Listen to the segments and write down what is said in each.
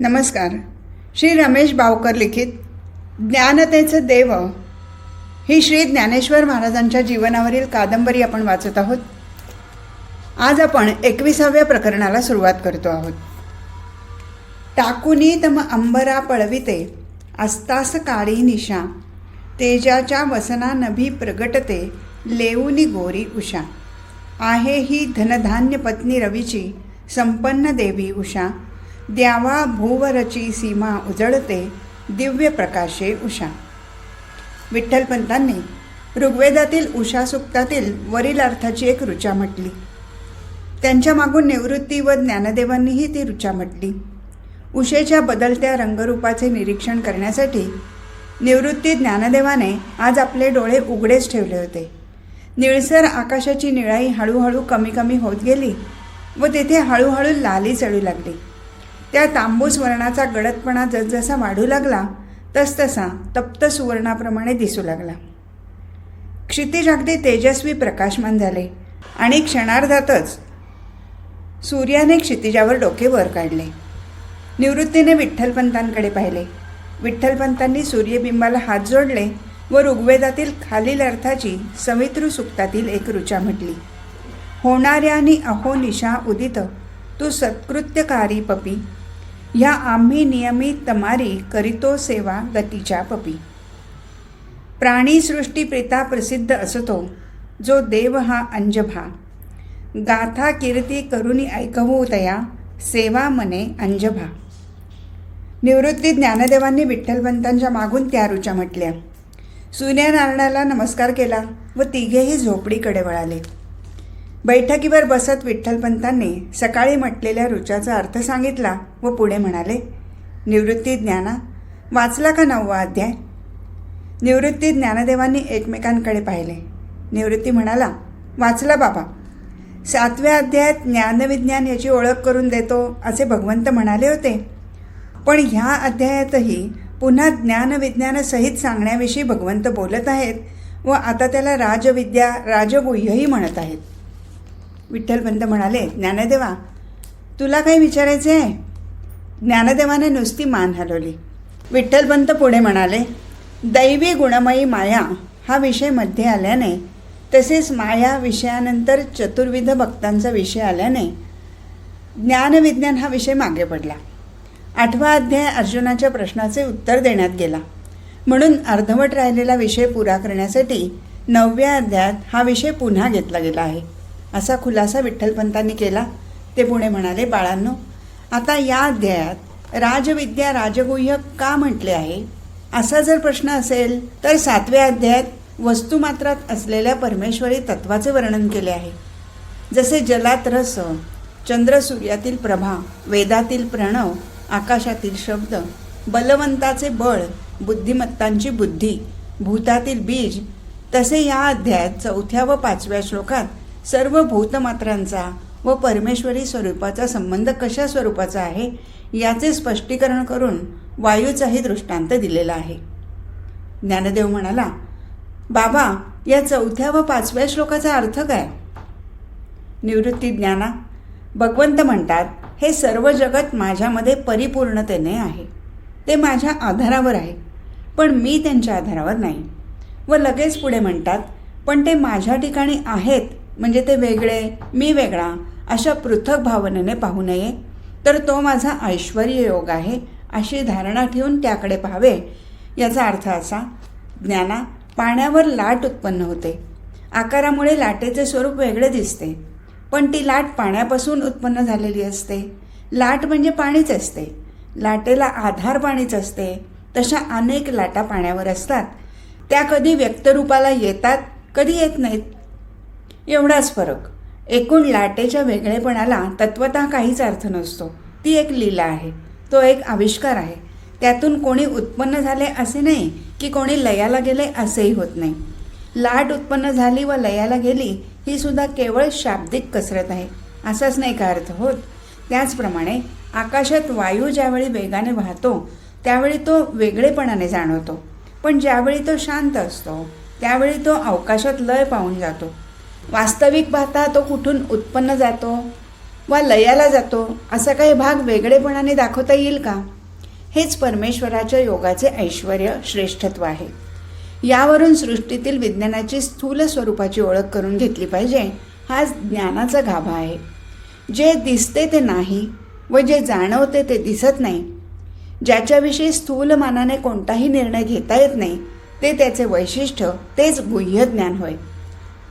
नमस्कार. श्री रमेश बावकर लिखित ज्ञानतेचं देव. ही श्री ज्ञानेश्वर महाराजांच्या जीवनावरील कादंबरी आपण वाचत आहोत. आज आपण एकविसाव्या प्रकरणाला सुरुवात करतो आहोत. टाकुनी तम अंबरा पळविते अस्तास काळी निशा. तेजाच्या वसना नभी प्रगटते लेऊनी गोरी उषा. आहे ही धनधान्य पत्नी रवीची संपन्न देवी उषा. द्यावा भूवरची सीमा उजळते दिव्य प्रकाशे उषा. विठ्ठलपंतांनी ऋग्वेदातील उषा सुक्तातील वरील अर्थाची एक ऋचा म्हटली. त्यांच्या मागून निवृत्ती व ज्ञानदेवांनीही ती ऋचा म्हटली. उषेच्या बदलत्या रंगरूपाचे निरीक्षण करण्यासाठी निवृत्ती ज्ञानदेवाने आज आपले डोळे उघडेच ठेवले होते. निळसर आकाशाची निळाई हळूहळू कमी कमी होत गेली व तेथे हळूहळू लाली चढू लागली. त्या तांबूस वर्णाचा गडदपणा जसजसा वाढू लागला तसतसा तप्त सुवर्णाप्रमाणे दिसू लागला. क्षितिज अगदी तेजस्वी प्रकाशमान झाले आणि क्षणार्धातच सूर्याने क्षितिजावर डोके वर काढले. निवृत्तीने विठ्ठलपंतांकडे पाहिले. विठ्ठलपंतांनी सूर्यबिंबाला हात जोडले व ऋग्वेदातील खालील अर्थाची सवितृ सुक्तातील एक ऋचा म्हटली होणाऱ्यानी अहो निशा उदित तू सत्कृत्यकारी पपी ह्या आम्ही नियमित तमारी करीतो सेवा गतीच्या पपी. प्राणीसृष्टी प्रेता प्रसिद्ध असतो जो देव हा अंजभा. गाथा कीर्ती करुणी ऐकवू तया सेवा मने अंजभा. निवृत्ती ज्ञानदेवांनी विठ्ठलपंतांच्या मागून त्या रुचा म्हटल्या सूर्यनारायणाला नमस्कार केला व तिघेही झोपडीकडे वळाले. बैठकीवर बसत विठ्ठलपंतांनी सकाळी म्हटलेल्या रुचाचा अर्थ सांगितला व पुढे म्हणाले निवृत्ती ज्ञाना वाचला का नववा अध्याय? निवृत्ती ज्ञानदेवांनी एकमेकांकडे पाहिले. निवृत्ती म्हणाला वाचला बाबा. सातव्या अध्यायात ज्ञानविज्ञान याची ओळख करून देतो असे भगवंत म्हणाले होते. पण ह्या अध्यायातही पुन्हा ज्ञानविज्ञानासहित सांगण्याविषयी भगवंत बोलत आहेत व आता त्याला राजविद्या राजगुह्यही म्हणत आहेत. विठ्ठलपंत म्हणाले ज्ञानदेवा तुला काही विचारायचे आहे ज्ञानदेवाने नुसती मान हलवली. विठ्ठलपंत पुढे म्हणाले दैवी गुणमयी माया हा विषयमध्ये आल्याने तसेच माया विषयानंतर चतुर्विध भक्तांचा विषय आल्याने ज्ञानविज्ञान हा विषय मागे पडला. आठवा अध्याय अर्जुनाच्या प्रश्नाचे उत्तर देण्यात गेला. म्हणून अर्धवट राहिलेला विषय पुरा करण्यासाठी नवव्या अध्यायात हा विषय पुन्हा घेतला गेला आहे. असा खुलासा विठ्ठलपंतांनी केला. ते पुणे म्हणाले बाळांनो आता या अध्यायात राजविद्या राजगुह्य का म्हटले आहे? असा जर प्रश्न असेल तर सातव्या अध्यायात वस्तुमात्रात असलेल्या परमेश्वरी तत्वाचे वर्णन केले आहे. जसे जलात रस चंद्रसूर्यातील प्रभा वेदातील प्रणव आकाशातील शब्द बलवंताचे बळ बुद्धिमत्तांची बुद्धी भूतातील बीज तसे या अध्यायात चौथ्या व पाचव्या श्लोकात सर्व भूतमात्रांचा व परमेश्वरी स्वरूपाचा संबंध कशा स्वरूपाचा आहे याचे स्पष्टीकरण करून वायूचाही दृष्टांत दिलेला आहे. ज्ञानदेव म्हणाला बाबा या चौथ्या व पाचव्या श्लोकाचा अर्थ काय? निवृत्ती ज्ञाना भगवंत म्हणतात हे सर्व जगत माझ्यामध्ये परिपूर्णतेने आहे. ते माझ्या आधारावर आहे पण मी त्यांच्या आधारावर नाही. व लगेच पुढे म्हणतात पण ते माझ्या ठिकाणी आहेत म्हणजे ते वेगळे मी वेगळा अशा पृथक भावनेने पाहू नये तर तो माझा ऐश्वर्य योग आहे अशी धारणा ठेवून त्याकडे पाहावे. याचा अर्थ असा ज्ञाना पाण्यावर लाट उत्पन्न होते. आकारामुळे लाटेचे स्वरूप वेगळे दिसते पण ती लाट पाण्यापासून उत्पन्न झालेली असते. लाट म्हणजे पाणीच असते. लाटेला आधार पाणीच असते. तशा अनेक लाटा पाण्यावर असतात. त्या कधी व्यक्तरूपाला येतात कधी येत नाहीत एवढाच फरक. एकूण लाटेच्या वेगळेपणाला तत्वत काहीच अर्थ नसतो. ती एक लीला आहे. तो एक आविष्कार आहे. त्यातून कोणी उत्पन्न झाले असे नाही की कोणी लयाला गेले असेही होत नाही. लाट उत्पन्न झाली व लयाला गेली ही सुद्धा केवळ शाब्दिक कसरत आहे. असाच नाही का अर्थ होत? त्याचप्रमाणे आकाशात वायू ज्यावेळी वेगाने वाहतो त्यावेळी तो वेगळेपणाने जाणवतो. पण ज्यावेळी तो शांत असतो त्यावेळी तो अवकाशात लय पाहून जातो. वास्तविक पाहता तो कुठून उत्पन्न जातो वा लयाला जातो असा काही भाग वेगळेपणाने दाखवता येईल का? हेच परमेश्वराच्या योगाचे ऐश्वर श्रेष्ठत्व आहे. यावरून सृष्टीतील विज्ञानाची स्थूल स्वरूपाची ओळख करून घेतली पाहिजे हा ज्ञानाचा गाभा आहे. जे दिसते ते नाही व जे जाणवते ते दिसत नाही. ज्याच्याविषयी स्थूल मानाने कोणताही निर्णय घेता येत नाही ते त्याचे वैशिष्ट्य तेच गुह्य ज्ञान होय.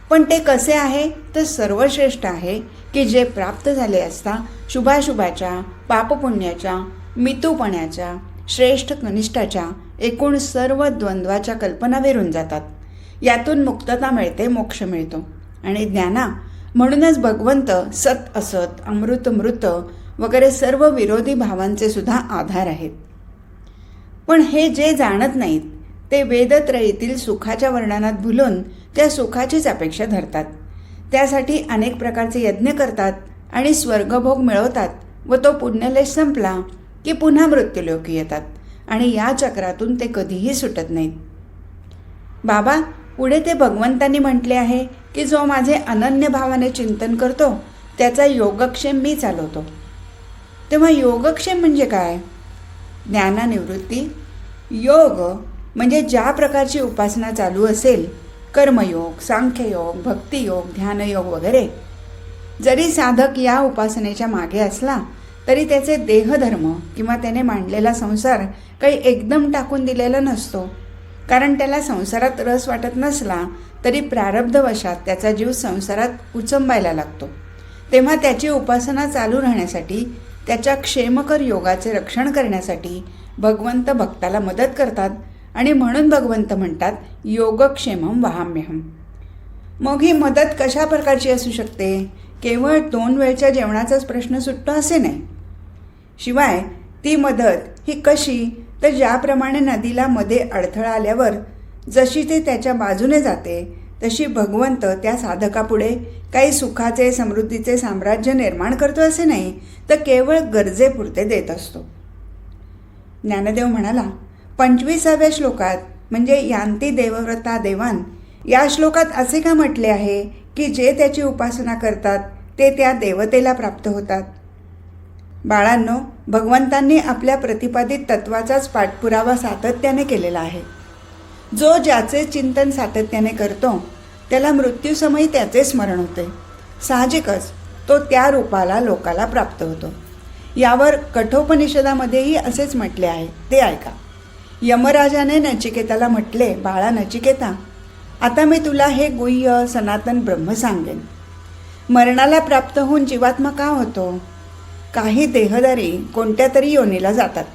पण ते कसे आहे? तर सर्वश्रेष्ठ आहे की जे प्राप्त झाले असता शुभाशुभाच्या पापपुण्याच्या मितूपणाच्या श्रेष्ठ कनिष्ठाच्या एकूण सर्व द्वंद्वाच्या कल्पना विरून जातात. यातून मुक्तता मिळते मोक्ष मिळतो. आणि ज्ञाना म्हणूनच भगवंत सत असत अमृत मृत वगैरे सर्व विरोधी भावांचे सुद्धा आधार आहेत. पण हे जे जाणत नाहीत ते वेदत्रयीतील सुखाच्या वर्णनात भुलून त्या सुखाचीच अपेक्षा धरतात. त्यासाठी अनेक प्रकारचे यज्ञ करतात आणि स्वर्गभोग मिळवतात व तो पुण्यलेश संपला की पुन्हा मृत्यूलोकी येतात आणि या चक्रातून ते कधीही सुटत नाहीत. बाबा पुढे ते भगवंतांनी म्हटले आहे की जो माझे अनन्य भावाने चिंतन करतो त्याचा योगक्षेम मी चालवतो. तेव्हा योगक्षेम म्हणजे काय? ज्ञानानिवृत्ती. योग म्हणजे ज्या प्रकारची उपासना चालू असेल कर्मयोग सांख्ययोग भक्तियोग ध्यानयोग वगैरे. जरी साधक या उपासनेच्या मागे असला तरी त्याचे देहधर्म किंवा त्याने मांडलेला संसार काही एकदम टाकून दिलेला नसतो. कारण त्याला संसारात रस वाटत नसला तरी प्रारब्धवशात त्याचा जीव संसारात उचंबायला लागतो. तेव्हा त्याची उपासना चालू राहण्यासाठी त्याच्या क्षेमकर योगाचे रक्षण करण्यासाठी भगवंत भक्ताला मदत करतात आणि म्हणून भगवंत म्हणतात योगक्षेमम वहाम्यहम मग ही मदत कशा प्रकारची असू शकते? केवळ दोन वेळच्या जेवणाचाच प्रश्न सुटतो असे नाही. शिवाय ती मदत ही कशी? तर ज्याप्रमाणे नदीला मध्ये अडथळा आल्यावर जशी ते त्याच्या बाजूने जाते तशी भगवंत त्या साधकापुढे काही सुखाचे समृद्धीचे साम्राज्य निर्माण करतो असे नाही तर केवळ गरजेपुरते देत असतो. ज्ञानदेव म्हणाला पंचवीसाव्या श्लोकात म्हणजे यांती देवव्रता देवान या श्लोकात असे का म्हटले आहे की जे त्याची उपासना करतात ते त्या देवतेला प्राप्त होतात? बाळांनो भगवंतांनी आपल्या प्रतिपादित तत्वाचाच पाठपुरावा सातत्याने केलेला आहे. जो ज्याचे चिंतन सातत्याने करतो त्याला मृत्यूसमयी त्याचे स्मरण होते. साहजिकच तो त्या रूपाला लोकाला प्राप्त होतो. यावर कठोपनिषदामध्येही असेच म्हटले आहे. ते ऐका. यमराजाने नचिकेताला म्हटले बाळा नचिकेता आता मी तुला हे गुह्य सनातन ब्रह्म सांगेन. मरणाला प्राप्त होऊन जीवात्मा का होतो? काही देहदारी कोणत्या तरी योनीला जातात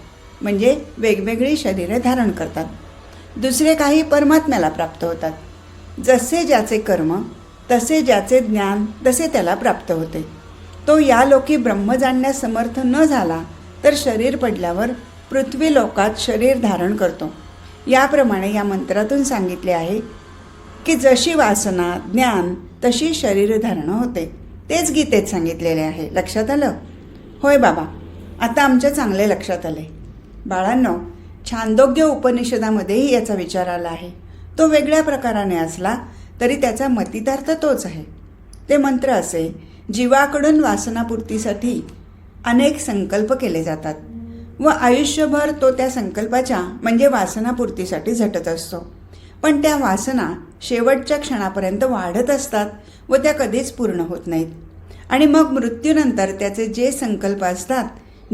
म्हणजे वेगवेगळी शरीरे धारण करतात. दुसरे काही परमात्म्याला प्राप्त होतात. जसे ज्याचे कर्म तसे ज्याचे ज्ञान तसे त्याला प्राप्त होते. तो या लोकी ब्रह्म जाणण्यास समर्थ न झाला तर शरीर पडल्यावर पृथ्वी लोकात शरीर धारण करतो. याप्रमाणे या मंत्रातून सांगितले आहे की जशी वासना ज्ञान तशी शरीर धारण होते. तेच गीतेत सांगितलेले आहे. लक्षात आलं? होय बाबा आता आमच्या चांगले लक्षात आले. बाळांनो छांदोग्य उपनिषदामध्येही याचा विचार आला आहे. तो वेगळ्या प्रकाराने असला तरी त्याचा मतितार्थ तोच आहे. ते मंत्र असे जीवाकडून वासनापूर्तीसाठी अनेक संकल्प केले जातात. व आयुष्यभर तो त्या संकल्पाच्या म्हणजे वासनापूर्तीसाठी झटत असतो. पण त्या वासना शेवटच्या क्षणापर्यंत वाढत असतात व त्या कधीच पूर्ण होत नाहीत. आणि मग मृत्यूनंतर त्याचे जे संकल्प असतात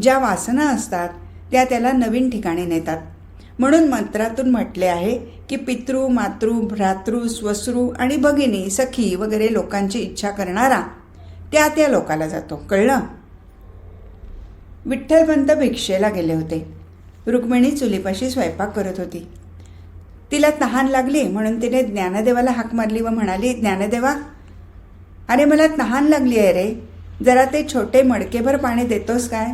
ज्या वासना असतात त्या त्याला नवीन ठिकाणी नेतात. म्हणून मंत्रातून म्हटले आहे की पितृ मातृ भ्रातृ स्वसृ आणि भगिनी सखी वगैरे लोकांची इच्छा करणारा त्या त्या लोकाला जातो. कळलं? विठ्ठलपंत भिक्षेला गेले होते. रुक्मिणी चुलीपाशी स्वयंपाक करत होती. तिला तहान लागली म्हणून तिने ज्ञानदेवाला हाक मारली व म्हणाली ज्ञानदेवा अरे मला तहान लागली आहे रे. जरा ते छोटे मडकेभर पाणी देतोस काय?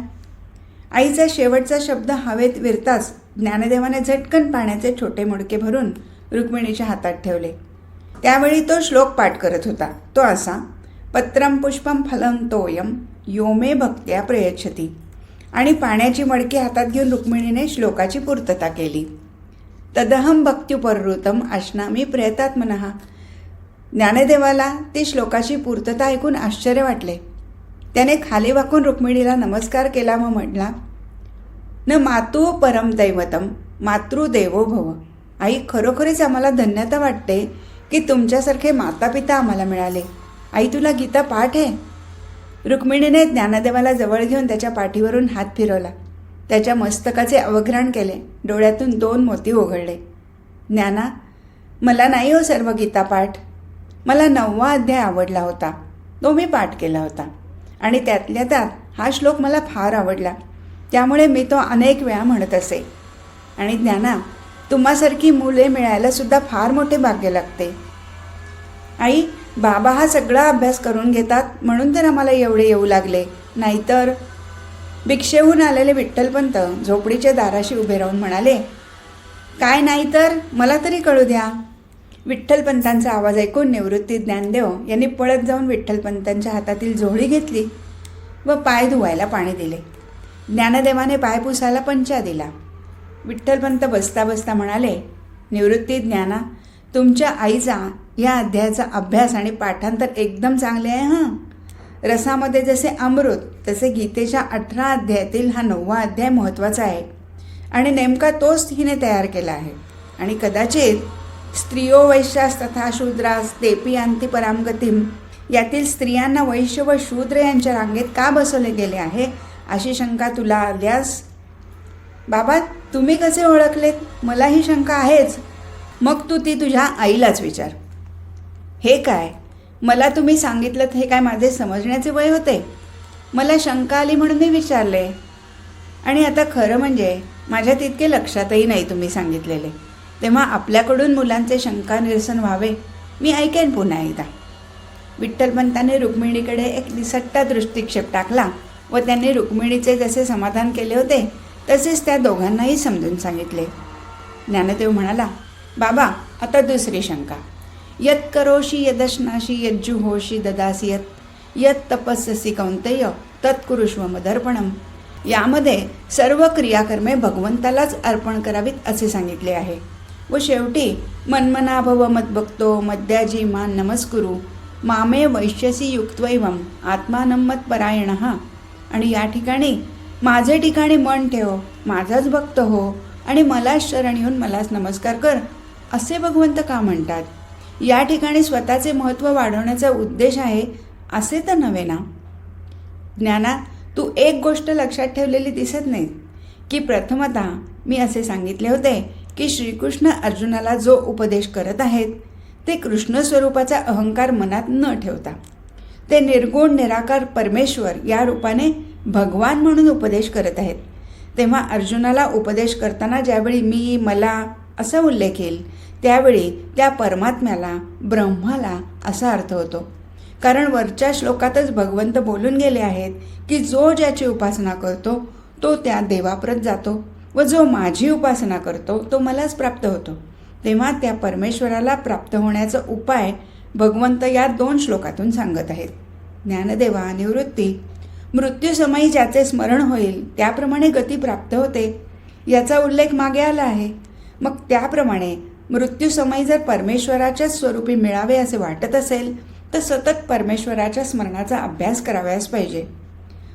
आईचा शेवटचा शब्द हवेत विरताच ज्ञानदेवाने झटकन पाण्याचे छोटे मडके भरून रुक्मिणीच्या हातात ठेवले. त्यावेळी तो श्लोक पाठ करत होता. तो असा पत्रम पुष्पम फलम तोयम योमे भक्त्या प्रयच्छती. आणि पाण्याची मडकी हातात घेऊन रुक्मिणीने श्लोकाची पूर्तता केली. तदहम भक्त्युपरृतम अश्नामी प्रयतात्मनहा ज्ञानदेवाला ती श्लोकाची पूर्तता ऐकून आश्चर्य वाटले. त्याने खाली वाकून रुक्मिणीला नमस्कार केला व म्हटला न मातू परम दैवतम मातृदेवो भव. आई खरोखरीच आम्हाला धन्यता वाटते की तुमच्यासारखे मातापिता आम्हाला मिळाले. आई तुला गीता पाठ आहे? रुक्मिणीने ज्ञानदेवाला जवळ घेऊन त्याच्या पाठीवरून हात फिरवला. त्याच्या मस्तकाचे अवघ्रण केले. डोळ्यातून दोन मोती ओघळले. ज्ञाना मला नाही हो सर्व गीता पाठ. मला नववा अध्याय आवडला होता. तो मी पाठ केला होता. आणि त्यातल्या त्यात हा श्लोक मला फार आवडला. त्यामुळे मी तो अनेक वेळा म्हणत असे. आणि ज्ञाना तुम्हासारखी मुले मिळायला सुद्धा फार मोठे भाग्य लागते. आई बाबा हा सगळा अभ्यास करून घेतात म्हणून तर आम्हाला एवढे येऊ लागले. नाहीतर भिक्षेहून आलेले विठ्ठलपंत झोपडीच्या दाराशी उभे राहून म्हणाले काय नाही तर? मला तरी कळू द्या. विठ्ठलपंतांचा आवाज ऐकून निवृत्ती ज्ञानदेव यांनी पळत जाऊन विठ्ठलपंतांच्या हातातील झोळी घेतली व पाय धुवायला पाणी दिले. ज्ञानदेवाने पाय पुसायला पंचा दिला. विठ्ठलपंत बसता बसता म्हणाले निवृत्ती ज्ञाना तुमच्या आईचा या अध्यायाचा अभ्यास आणि पाठांतर एकदम चांगले आहे हां. रसामध्ये जसे अमृत तसे गीतेच्या अठरा अध्यायातील हा नववा अध्याय महत्त्वाचा आहे. आणि नेमका तोच हिने तयार केला आहे. आणि कदाचित स्त्रियो वैश्यास तथा शूद्रास तेपी अंती परामगतीम यातील स्त्रियांना वैश्य व शूद्र यांच्या रांगेत का बसवले गेले आहे अशी शंका तुला आल्यास? बाबा तुम्ही कसे ओळखलेत? मला ही शंका आहेच. मग तू ती तुझ्या आईलाच विचार. हे काय? मला तुम्ही सांगितलं हे काय माझे समजण्याचे वय होते? मला शंका आली म्हणून मी विचारले. आणि आता खरं म्हणजे माझ्या तितके लक्षातही नाही तुम्ही सांगितलेले. तेव्हा आपल्याकडून मुलांचे शंका निरसन व्हावे मी ऐकेन पुन्हा एकदा. विठ्ठलपंताने रुक्मिणीकडे एक निसट्टा दृष्टिक्षेप टाकला व त्यांनी रुक्मिणीचे जसे समाधान केले होते तसेच त्या दोघांनाही समजून सांगितले. ज्ञानदेव म्हणाला बाबा आता दुसरी शंका. यत करोशी यदशनाशी यज्जुहोशी ददासी यत। यत तपस्यसी कौंतेय तत्कुरुष्व मदर्पणम यामध्ये सर्व क्रियाकर्मे भगवंतालाच अर्पण करावीत असे सांगितले आहे. व शेवटी मन्मना भव मद्भक्तो मद्याजी मान नमस्कुरु। मामे वैश्यसी युक्त्वैवम आत्मानं मत्परायण आणि या ठिकाणी माझे ठिकाणी मन ठेव माझाच भक्त हो आणि मलाच शरण येऊन मलाच नमस्कार कर असे भगवंत का म्हणतात? या ठिकाणी स्वतःचे महत्त्व वाढवण्याचा उद्देश आहे असे तर नव्हे ना? ज्ञाना तू एक गोष्ट लक्षात ठेवलेली दिसत नाही की प्रथमतः मी असे सांगितले होते की श्रीकृष्ण अर्जुनाला जो उपदेश करत आहेत ते कृष्ण स्वरूपाचा अहंकार मनात न ठेवता. ते निर्गुण निराकार परमेश्वर या रूपाने भगवान म्हणून उपदेश करत आहेत. तेव्हा अर्जुनाला उपदेश करताना ज्यावेळी मी मला असा उल्लेख येईल त्यावेळी त्या परमात्म्याला ब्रह्माला असा अर्थ होतो. कारण वरच्या श्लोकातच भगवंत बोलून गेले आहेत की जो ज्याची उपासना करतो तो त्या देवाप्रत जातो व जो माझी उपासना करतो तो मलाच प्राप्त होतो. तेव्हा त्या परमेश्वराला प्राप्त होण्याचा उपाय भगवंत या दोन श्लोकातून सांगत आहेत. ज्ञानदेवा निवृत्ती. मृत्यूसमयी ज्याचे स्मरण होईल त्याप्रमाणे गती प्राप्त होते याचा उल्लेख मागे आला आहे. मग त्याप्रमाणे मृत्यूसमयी जर परमेश्वराच्याच स्वरूपी मिळावे असे वाटत असेल तर सतत परमेश्वराच्या स्मरणाचा अभ्यास करावयास पाहिजे.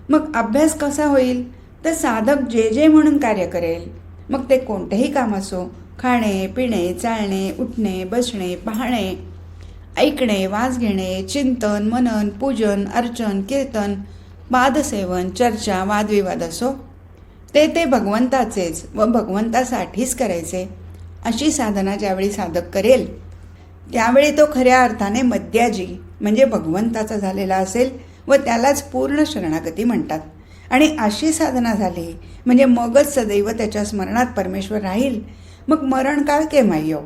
मग अभ्यास कसा होईल? तर साधक जे जे म्हणून कार्य करेल. मग ते कोणतेही काम असो खाणे पिणे चालणे उठणे बसणे पाहणे ऐकणे वास घेणे चिंतन मनन पूजन अर्चन कीर्तन वादसेवन चर्चा वादविवाद असो ते ते भगवंताचेच व भगवंतासाठीच करायचे. अशी साधना ज्यावेळी साधक करेल त्यावेळी तो खऱ्या अर्थाने मद्याजी म्हणजे भगवंताचा झालेला असेल व त्यालाच पूर्ण शरणागती म्हणतात. आणि अशी साधना झाली म्हणजे मगच सदैव त्याच्या स्मरणात परमेश्वर राहील मग मरणकाळ केव्हा येऊ हो?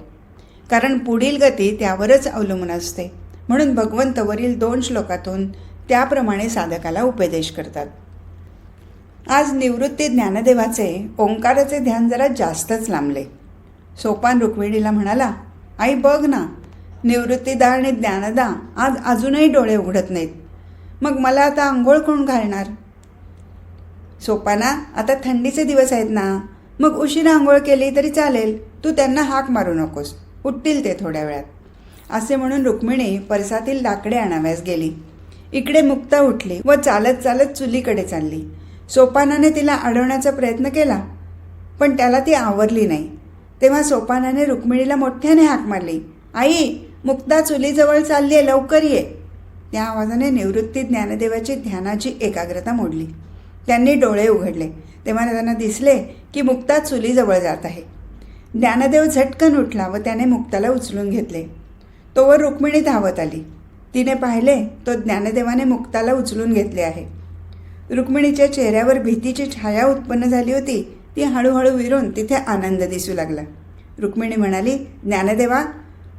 कारण पुढील गती त्यावरच अवलंबून असते. म्हणून भगवंत वरील दोन श्लोकातून त्याप्रमाणे साधकाला उपदेश करतात. आज निवृत्ती ज्ञानदेवाचे ओंकाराचे ध्यान जरा जास्तच लांबले. सोपान रुक्मिणीला म्हणाला आई बघ ना निवृत्तीदा आणि ज्ञानदा आज अजूनही डोळे उघडत नाहीत. मग मला आता आंघोळ कोण घालणार? सोपाना आता थंडीचे दिवस आहेत ना. मग उशीरा आंघोळ केली तरी चालेल. तू त्यांना हाक मारू नकोस. उठतील ते थोड्या वेळात. असे म्हणून रुक्मिणी परसातील लाकडे आणाव्यास गेली. इकडे मुक्ता उठली व चालत चालत चुलीकडे चालली. सोपानाने तिला अडवण्याचा प्रयत्न केला पण त्याला ती आवरली नाही. तेव्हा सोपानाने रुक्मिणीला मोठ्याने हाक मारली आई मुक्ता चुलीजवळ चालली आहे लवकर ये. त्या आवाजाने निवृत्ती ज्ञानदेवाची ध्यानाची एकाग्रता मोडली. त्यांनी डोळे उघडले. तेव्हा त्यांना दिसले की मुक्ता चुलीजवळ जात आहे. ज्ञानदेव झटकन उठला व त्याने मुक्ताला उचलून घेतले. तोवर रुक्मिणी धावत आली. तिने पाहिले तो ज्ञानदेवाने मुक्ताला उचलून घेतले आहे. रुक्मिणीच्या चेहऱ्यावर भीतीची छाया उत्पन्न झाली होती. ती हळूहळू विरून तिथे आनंद दिसू लागला. रुक्मिणी म्हणाली ज्ञानदेवा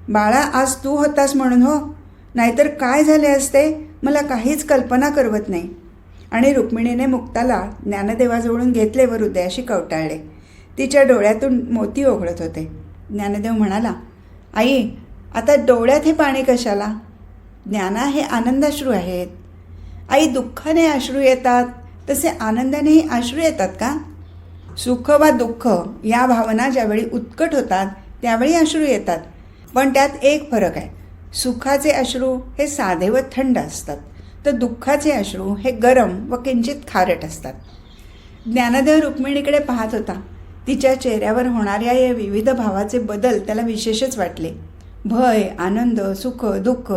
बाळा आज तू होतास म्हणून हो. नाहीतर काय झाले असते? मला काहीच कल्पना करवत नाही. आणि रुक्मिणीने मुक्ताला ज्ञानदेवाजवळून घेतले व हृदयाशी कवटाळले. तिच्या डोळ्यातून मोती ओघळत होते. ज्ञानदेव म्हणाला आई आता डोळ्यात हे पाणी कशाला? ज्ञाना हे आनंदाश्रू आहेत. आई दुःखाने अश्रू येतात. तसे आनंदानेही अश्रू येतात का? सुख वा दुःख या भावना ज्यावेळी उत्कट होतात त्यावेळी अश्रू येतात. पण त्यात एक फरक आहे. सुखाचे अश्रू हे साधे व थंड असतात. तर दुःखाचे अश्रू हे गरम व किंचित खारट असतात. ज्ञानदेव रुक्मिणीकडे पाहत होता. तिच्या चेहऱ्यावर होणाऱ्या या विविध भावाचे बदल त्याला विशेषच वाटले. भय आनंद सुख दुःख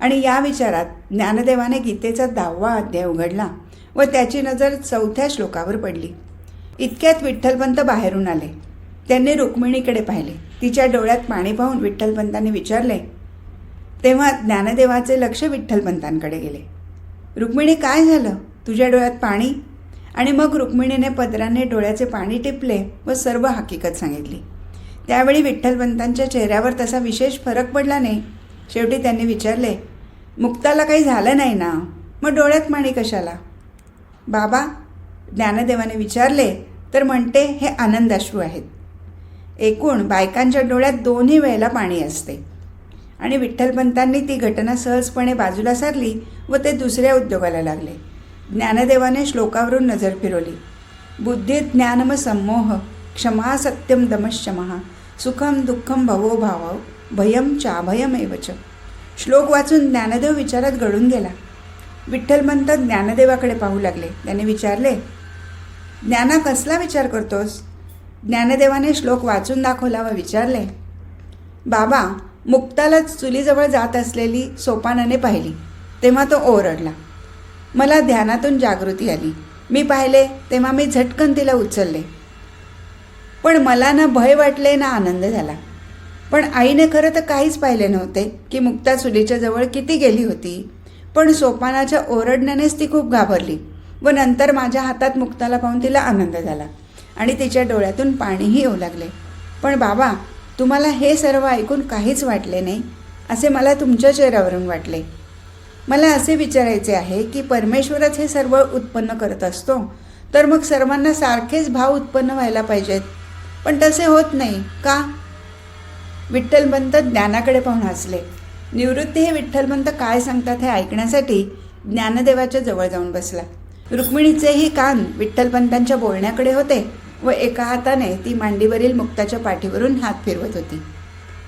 आणि या विचारात ज्ञानदेवाने गीतेचा दहावा अध्याय उघडला व त्याची नजर चौथ्या श्लोकावर पडली. इतक्यात विठ्ठलपंत बाहेरून आले. त्यांनी रुक्मिणीकडे पाहिले. तिच्या डोळ्यात पाणी पाहून विठ्ठलपंतांनी विचारले तेव्हा ज्ञानदेवाचे लक्ष विठ्ठलपंतांकडे गेले. रुक्मिणी काय झालं? तुझ्या डोळ्यात पाणी? आणि मग रुक्मिणीने पदराने डोळ्याचे पाणी टिपले व सर्व हकीकत सांगितली. त्यावेळी विठ्ठलपंतांच्या चेहऱ्यावर तसा विशेष फरक पडला नाही. शेवटी त्यांनी विचारले मुक्ताला काही झालं नाही ना? मग डोळ्यात पाणी कशाला? बाबा ज्ञानदेवाने विचारले तर म्हणते हे आनंदाश्रू आहेत. एकूण बायकांच्या डोळ्यात दोन्ही वेळेला पाणी असते. आणि विठ्ठलपंतांनी ती घटना सहजपणे बाजूला सारली व ते दुसऱ्या उद्योगाला लागले. ज्ञानदेवाने श्लोकावरून नजर फिरवली. बुद्धी ज्ञानम संमोह क्षमा सत्यम दमशमहा सुखम दुःखम भवो भाव भयम चाभयमेवच श्लोक वाचून ज्ञानदेव विचारात घडून गेला. विठ्ठलमंत ज्ञानदेवाकडे पाहू लागले. त्याने विचारले ज्ञाना कसला विचार करतोस? ज्ञानदेवाने श्लोक वाचून दाखवला व विचारले. बाबा मुक्तालाच चुलीजवळ जात असलेली सोपानाने पाहिली तेव्हा तो ओरडला. मला ध्यानातून जागृती आली. मी पाहिले तेव्हा मी झटकन तिला उचलले. पण मला ना भय वाटले ना आनंद झाला. पण आईने खरं तर काहीच पाहिले नव्हते की मुक्ता चुलीच्या जवळ किती गेली होती. पण सोपानाच्या ओरडण्यानेच ती खूप घाबरली. व नंतर माझ्या हातात मुक्ताला पाहून तिला आनंद झाला. आणि तिच्या डोळ्यातून पाणीही येऊ लागले. पण बाबा तुम्हाला हे सर्व ऐकून काहीच वाटले नाही असे मला तुमच्या चेहऱ्यावरून वाटले. मला असे विचारायचे आहे की परमेश्वरच हे सर्व उत्पन्न करत असतो तर मग सर्वांना सारखेच भाव उत्पन्न व्हायला पाहिजेत. पण तसे होत नाही का? विठ्ठलबंत ज्ञानाकडे पाहून हसले. निवृत्ती हे विठ्ठलबंत काय सांगतात हे ऐकण्यासाठी ज्ञानदेवाच्या जवळ जाऊन बसला. रुक्मिणीचेही कान विठ्ठलपंतांच्या बोलण्याकडे होते व एका हाताने ती मांडीवरील मुक्ताच्या पाठीवरून हात फिरवत होती.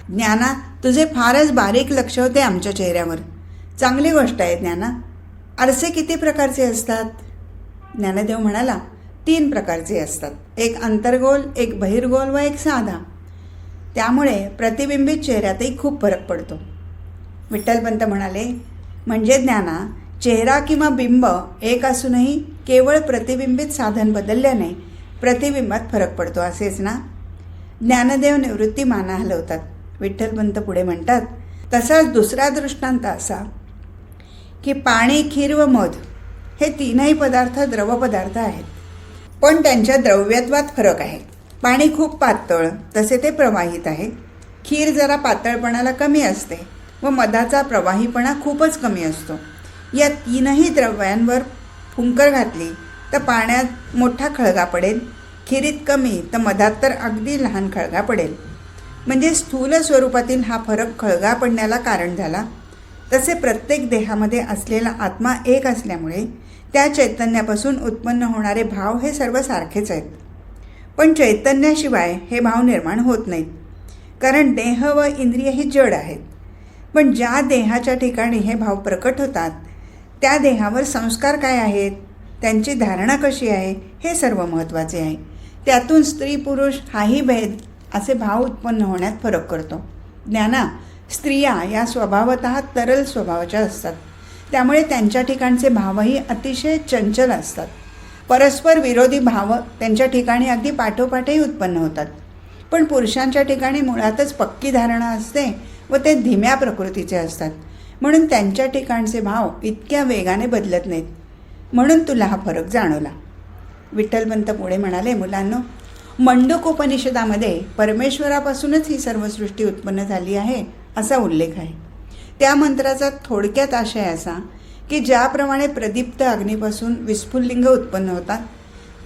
ज्ञाना तुझे फारच बारीक लक्ष होते आमच्या चेहऱ्यावर. चांगली गोष्ट आहे ज्ञाना. आरसे किती प्रकारचे असतात? ज्ञानदेव म्हणाला तीन प्रकारचे असतात. एक अंतर्गोल एक बहिर्गोल व एक साधा. त्यामुळे प्रतिबिंबित चेहऱ्यातही खूप फरक पडतो. विठ्ठलपंत म्हणाले म्हणजे ज्ञाना चेहरा किंवा बिंब एक असूनही केवळ प्रतिबिंबित साधन बदलल्याने प्रतिबिंबात फरक पडतो असेच ना? ज्ञानदेव निवृत्ती माना हलवतात. विठ्ठलपंत पुढे म्हणतात तसाच दुसरा दृष्टांत असा की पाणी खीर व मध हे तीनही पदार्थ द्रवपदार्थ आहेत. पण त्यांच्या द्रव्यत्वात फरक आहे. पाणी खूप पातळ तसे ते प्रवाहित आहे. खीर जरा पातळपणाला कमी असते व मधाचा प्रवाहीपणा खूपच कमी असतो. या तीनही द्रव्यांवर फुंकर घातली तर पाण्यात मोठा खळगा पडेल. खिरीत कमी तर मधात तर अगदी लहान खळगा पडेल. म्हणजे स्थूल स्वरूपातील हा फरक खळगा पडण्याला कारण झाला. तसे प्रत्येक देहामध्ये असलेला आत्मा एक असल्यामुळे त्या चैतन्यापासून उत्पन्न होणारे भाव हे सर्व सारखेच आहेत. पण चैतन्याशिवाय हे भाव निर्माण होत नाहीत. कारण देह व इंद्रिय ही जड आहेत. पण ज्या देहाच्या ठिकाणी हे भाव प्रकट होतात त्या देहावर संस्कार काय आहेत? त्यांची धारणा कशी आहे? हे सर्व महत्त्वाचे आहे. त्यातून स्त्री पुरुष हाही भेद असे भाव उत्पन्न होण्यात फरक करतो. ज्ञाना स्त्रिया या स्वभावत तरल स्वभावाच्या असतात. त्यामुळे त्यांच्या ठिकाणचे भावही अतिशय चंचल असतात. परस्पर विरोधी भाव त्यांच्या ठिकाणी अगदी पाठोपाठही उत्पन्न होतात. पण पुरुषांच्या ठिकाणी मुळातच पक्की धारणा असते व ते धीम्या प्रकृतीचे असतात. म्हणून त्यांच्या ठिकाणचे भाव इतक्या वेगाने बदलत नाहीत. म्हणून तुला हा फरक जाणवला. विठ्ठलपंत पुढे म्हणाले मुलांनो मंडूकोपनिषदामध्ये परमेश्वरापासूनच ही सर्व सृष्टी उत्पन्न झाली आहे असा उल्लेख आहे. त्या मंत्राचा थोडक्यात आशय असा की ज्याप्रमाणे प्रदीप्त अग्नीपासून विस्फुल्लिंग उत्पन्न होतात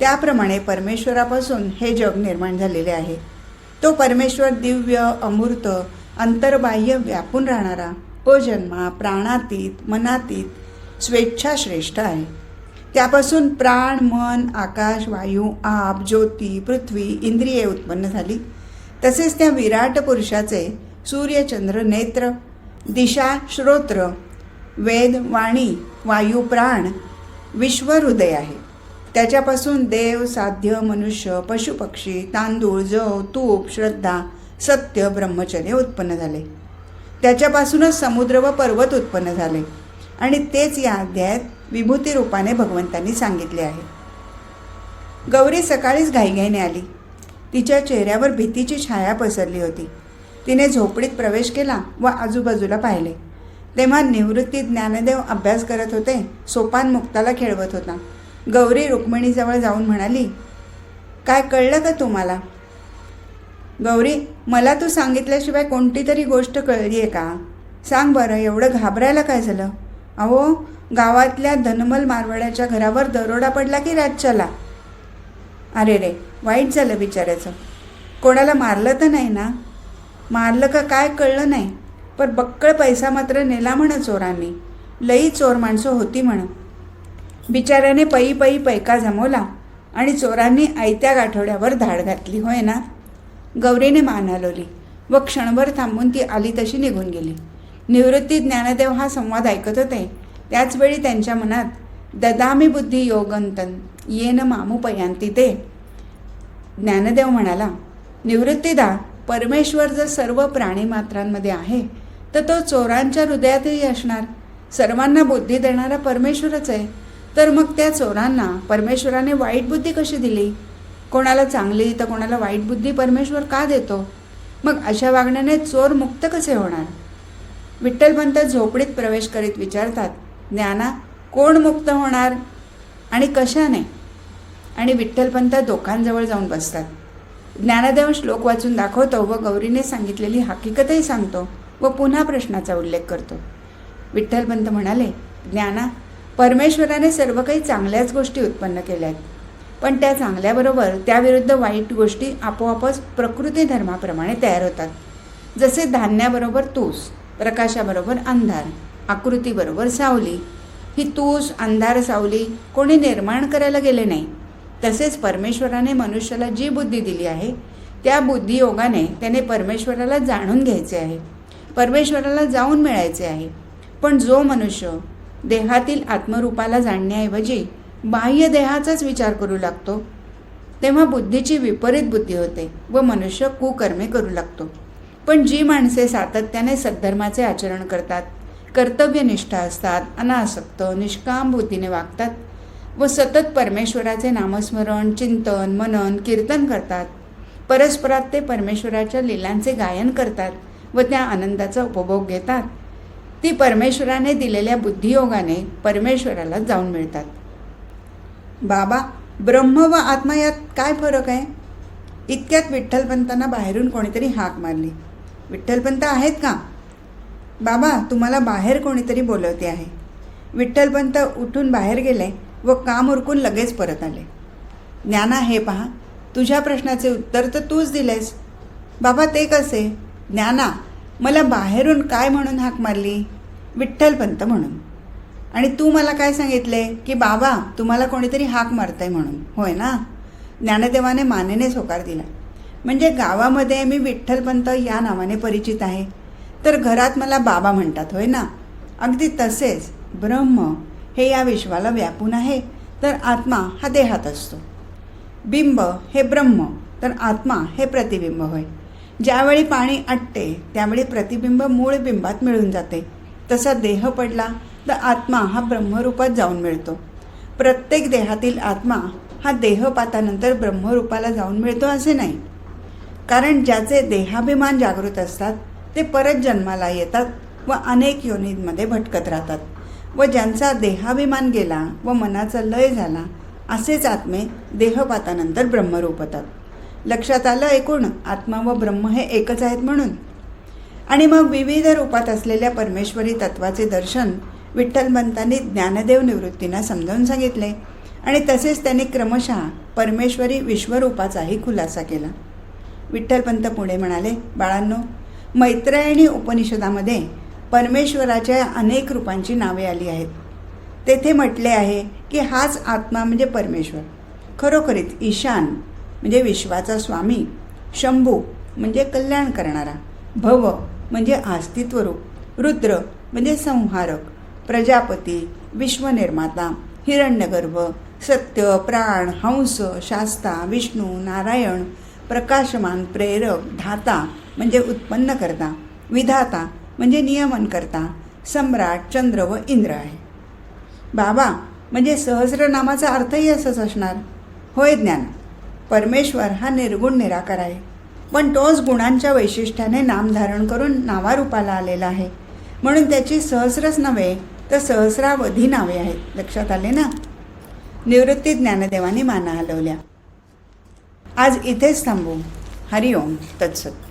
त्याप्रमाणे परमेश्वरापासून हे जग निर्माण झालेले आहे. तो परमेश्वर दिव्य अमूर्त अंतर्बाह्य व्यापून राहणारा अजन्मा प्राणातीत मनातीत स्वेच्छा श्रेष्ठ आहे. त्यापासून प्राण मन आकाश वायू आप ज्योती पृथ्वी इंद्रिये उत्पन्न झाली. तसेच त्या विराट पुरुषाचे सूर्यचंद्र नेत्र दिशा श्रोत्र वेद वाणी वायू प्राण विश्वहृदय आहे. त्याच्यापासून देव साध्य मनुष्य पशुपक्षी तांदूळ जव तूप श्रद्धा सत्य ब्रह्मचर्य उत्पन्न झाले. त्याच्यापासूनच समुद्र व पर्वत उत्पन्न झाले. आणि तेच या अध्यायात विभूती रूपाने भगवंतांनी सांगितले आहे. गौरी सकाळीच घाईघाईने आली. तिच्या चेहऱ्यावर भीतीची छाया पसरली होती. तिने झोपडीत प्रवेश केला व आजूबाजूला पाहिले. तेव्हा निवृत्ती ज्ञानदेव अभ्यास करत होते. सोपान मुक्ताला खेळवत होता. गौरी रुक्मिणीजवळ जाऊन म्हणाली काय कळलं का तुम्हाला? गौरी मला तू सांगितल्याशिवाय कोणती तरी गोष्ट कळली आहे का? सांग बरं एवढं घाबरायला काय झालं? अहो गावातल्या धनमल मारवाड्याच्या घरावर दरोडा पडला की राजच्याला अरे रे वाईट झालं बिचाऱ्याचं. कोणाला मारलं तर नाही ना? मारलं का काय कळलं नाही? पण बक्कळ पैसा मात्र नेला म्हण चोरांनी. लई चोर माणसं होती म्हण. बिचाऱ्याने पई पई पैका जमवला आणि चोरांनी आयत्या गाठोड्यावर धाड घातली होय ना? गौरीने मान हलवली व क्षणभर थांबून ती आली तशी निघून गेली. निवृत्ती ज्ञानदेव हा संवाद ऐकत होते. त्याचवेळी त्यांच्या मनात ददामी बुद्धी योगंतन येन मामू पयांती ते. ज्ञानदेव म्हणाला निवृत्तीदा परमेश्वर जर सर्व प्राणीमात्रांमध्ये आहे तर तो चोरांच्या हृदयातही असणार. सर्वांना बुद्धी देणारा परमेश्वरच आहे. तर मग त्या चोरांना परमेश्वराने वाईट बुद्धी कशी दिली? कोणाला चांगली तर कोणाला वाईट बुद्धी परमेश्वर का देतो? मग अशा वागण्याने चोर मुक्त कसे होणार? विठ्ठलपंत झोपडीत प्रवेश करीत विचारतात ज्ञाना कोण मुक्त होणार? आणि कशाने? आणि विठ्ठलपंत दोघांजवळ जाऊन बसतात. ज्ञानदेव श्लोक वाचून दाखवतो व गौरीने सांगितलेली हकीकतही सांगतो व पुन्हा प्रश्नाचा उल्लेख करतो. विठ्ठलपंत म्हणाले ज्ञाना परमेश्वराने सर्व काही चांगल्याच गोष्टी उत्पन्न केल्या आहेत पण त्या चांगल्याबरोबर त्याविरुद्ध वाईट गोष्टी आपोआपच प्रकृती धर्माप्रमाणे तयार होतात. जसे धान्याबरोबर तूस प्रकाशाबरोबर अंधार आकृतीबरोबर सावली ही तूस अंधार सावली कोणी निर्माण करायला गेले नाही. तसेच परमेश्वराने मनुष्याला जी बुद्धी दिली आहे त्या बुद्धियोगाने त्याने परमेश्वराला जाणून घ्यायचे आहे परमेश्वराला जाऊन मिळायचे आहे. पण जो मनुष्य देहातील आत्मरूपाला जाणण्याऐवजी बाह्य देहाचाच विचार करू लागतो. तेव्हा बुद्धीची विपरीत बुद्धी होते व मनुष्य कुकर्मे करू लागतो. पण जी माणसे सातत्याने सद्धर्माचे आचरण करतात कर्तव्यनिष्ठा असतात अनासक्त निष्काम बुद्धीने वागतात व सतत परमेश्वराचे नामस्मरण चिंतन मनन कीर्तन करतात परस्परात ते परमेश्वराच्या लिलांचे गायन करतात व त्या आनंदाचा उपभोग घेतात. ती परमेश्वराने दिलेल्या बुद्धियोगाने परमेश्वराला जाऊन मिळतात. बाबा ब्रह्म व आत्मा यात काय फरक आहे? इतक्यात विठ्ठलपंतांना बाहेरून कोणीतरी हाक मारली. विठ्ठलपंत आहेत का? बाबा तुम्हाला बाहेर कोणीतरी बोलवते आहे. विठ्ठलपंत उठून बाहेर गेले व काम उरकून लगेच परत आले. ज्ञाना हे पहा तुझ्या प्रश्नाचे उत्तर तर तूच दिलेस. बाबा ते कसे? ज्ञाना मला बाहेरून काय म्हणून हाक मारली? विठ्ठलपंत म्हणून. आणि तू मला काय सांगितले? की बाबा तुम्हाला कोणीतरी हाक मारतंय म्हणून. होय ना? ज्ञानदेवाने मानेनेच होकार दिला. म्हणजे गावामध्ये मी विठ्ठलपंत या नावाने परिचित आहे. तर घरात मला बाबा म्हणतात होय ना? अगदी तसेच. ब्रह्म हे या विश्वाला व्यापून आहे तर आत्मा हा देहात असतो. बिंब हे ब्रह्म तर आत्मा हे प्रतिबिंब होय. ज्यावेळी पाणी आटते त्यावेळी प्रतिबिंब मूळ बिंबात मिळून जाते. तसा देह पडला तर आत्मा हा ब्रह्मरूपात जाऊन मिळतो. प्रत्येक देहातील आत्मा हा देहपातानंतर ब्रह्मरूपाला जाऊन मिळतो असे नाही. कारण ज्याचे देहाभिमान जागृत असतात ते परत जन्माला येतात व अनेक योनींमध्ये भटकत राहतात व ज्यांचा देहाभिमान गेला व मनाचा लय झाला असेच आत्मे देहपातानंतर ब्रह्मरूप होतात. लक्षात आलं एकूण? आत्मा व ब्रह्म हे एकच आहेत म्हणून. आणि मग विविध रूपात असलेल्या परमेश्वरी तत्वाचे दर्शन विठ्ठलबंतांनी ज्ञानदेव निवृत्तींना समजावून सांगितले. आणि तसेच त्यांनी क्रमशः परमेश्वरी विश्वरूपाचाही खुलासा केला. विठ्ठलपंत पुढे म्हणाले बाळांनो मैत्रायणी उपनिषदामध्ये परमेश्वराच्या अनेक रूपांची नावे आली आहेत. तेथे म्हटले आहे की हाच आत्मा म्हणजे परमेश्वर. खरोखरीच ईशान म्हणजे विश्वाचा स्वामी. शंभू म्हणजे कल्याण करणारा. भव म्हणजे अस्तित्वरूप. रुद्र म्हणजे संहारक. प्रजापती विश्वनिर्माता हिरण्यगर्भ सत्य प्राण हंस शास्ता विष्णू नारायण प्रकाशमान प्रेरक धाता म्हणजे उत्पन्न करता विधाता म्हणजे नियमन करता सम्राट चंद्र व इंद्र आहे. बाबा म्हणजे सहस्रनामाचा अर्थही असंच असणार? होय ज्ञान परमेश्वर हा निर्गुण निराकार आहे. पण तोच गुणांच्या वैशिष्ट्याने नाम धारण करून नावारूपाला आलेला आहे. म्हणून त्याची सहस्रच नव्हे तर सहस्रावधी नावे आहेत. लक्षात आले ना? निवृत्ती ज्ञानदेवाने माना हलवल्या. आज इथेच थांबू. हरिओम. तत्सत.